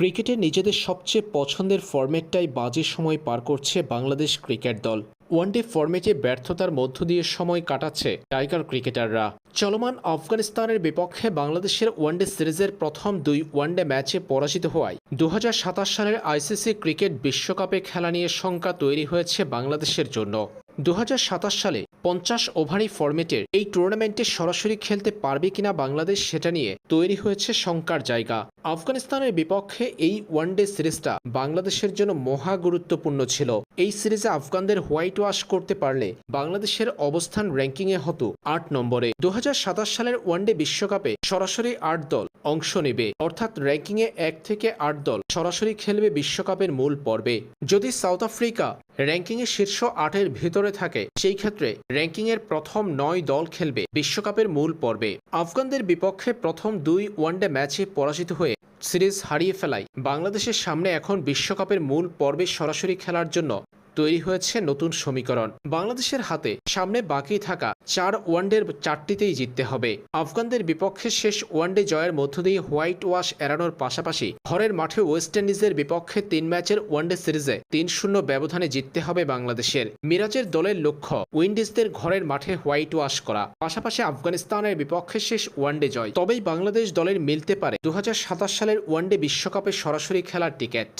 ক্রিকেটে নিজেদের সবচেয়ে পছন্দের ফরম্যাটটাই বাজে সময় পার করছে বাংলাদেশ ক্রিকেট দল। ওয়ানডে ফরম্যাটে ব্যর্থতার মধ্য দিয়ে সময় কাটাচ্ছে টাইগার ক্রিকেটাররা। চলমান আফগানিস্তানের বিপক্ষে বাংলাদেশের ওয়ানডে সিরিজের প্রথম দুই ওয়ানডে ম্যাচে পরাজিত হওয়ায় দু হাজার সাতাশ সালের আইসিসি ক্রিকেট বিশ্বকাপে খেলা নিয়ে শঙ্কা তৈরি হয়েছে বাংলাদেশের জন্য। দু হাজার সাতাশ সালে পঞ্চাশ ওভারি ফরম্যাটের এই টুর্নামেন্টে সরাসরি খেলতে পারবে কিনা বাংলাদেশ সেটা নিয়ে তৈরি হয়েছে শঙ্কার জায়গা। আফগানিস্তানের বিপক্ষে এই ওয়ানডে সিরিজটা বাংলাদেশের জন্য মহা গুরুত্বপূর্ণ ছিল। এই সিরিজে আফগানদের হোয়াইট ওয়াশ করতে পারলে বাংলাদেশের অবস্থান র্যাঙ্কিংয়ে হতো আট নম্বরে। দু হাজার সাতাশ সালের ওয়ানডে বিশ্বকাপে সরাসরি আট দল অংশ নেবে। অর্থাৎ র্যাঙ্কিংয়ে এক থেকে আট দল সরাসরি খেলবে বিশ্বকাপের মূল পর্বে। যদি সাউথ আফ্রিকা র্যাঙ্কিংয়ে শীর্ষ আটের ভিতরে থাকে, সেই ক্ষেত্রে র্যাঙ্কিংয়ের প্রথম নয় দল খেলবে বিশ্বকাপের মূল পর্বে। আফগানদের বিপক্ষে প্রথম দুই ওয়ানডে ম্যাচে পরাজিত হয়ে সিরিজ হারিয়ে ফেলায়। বাংলাদেশের সামনে এখন বিশ্বকাপের মূল পর্বে সরাসরি খেলার জন্য তৈরি হয়েছে নতুন সমীকরণ। বাংলাদেশের হাতে সামনে বাকি থাকা চার ওয়ানডের চারটিতেই জিততে হবে। আফগানদের বিপক্ষে শেষ ওয়ানডে জয়ের মধ্য দিয়ে হোয়াইট ওয়াশ এড়ানোর পাশাপাশি ঘরের মাঠে ওয়েস্ট ইন্ডিজের বিপক্ষে তিন ম্যাচের ওয়ানডে সিরিজে তিন শূন্য ব্যবধানে জিততে হবে বাংলাদেশের। মিরাজের দলের লক্ষ্য উইন্ডিজদের ঘরের মাঠে হোয়াইট ওয়াশ করা। পাশাপাশি আফগানিস্তানের বিপক্ষে শেষ ওয়ানডে জয়। তবেই বাংলাদেশ দলের মিলতে পারে দু হাজার সাতাশ সালের ওয়ানডে বিশ্বকাপে সরাসরি খেলার টিকিট।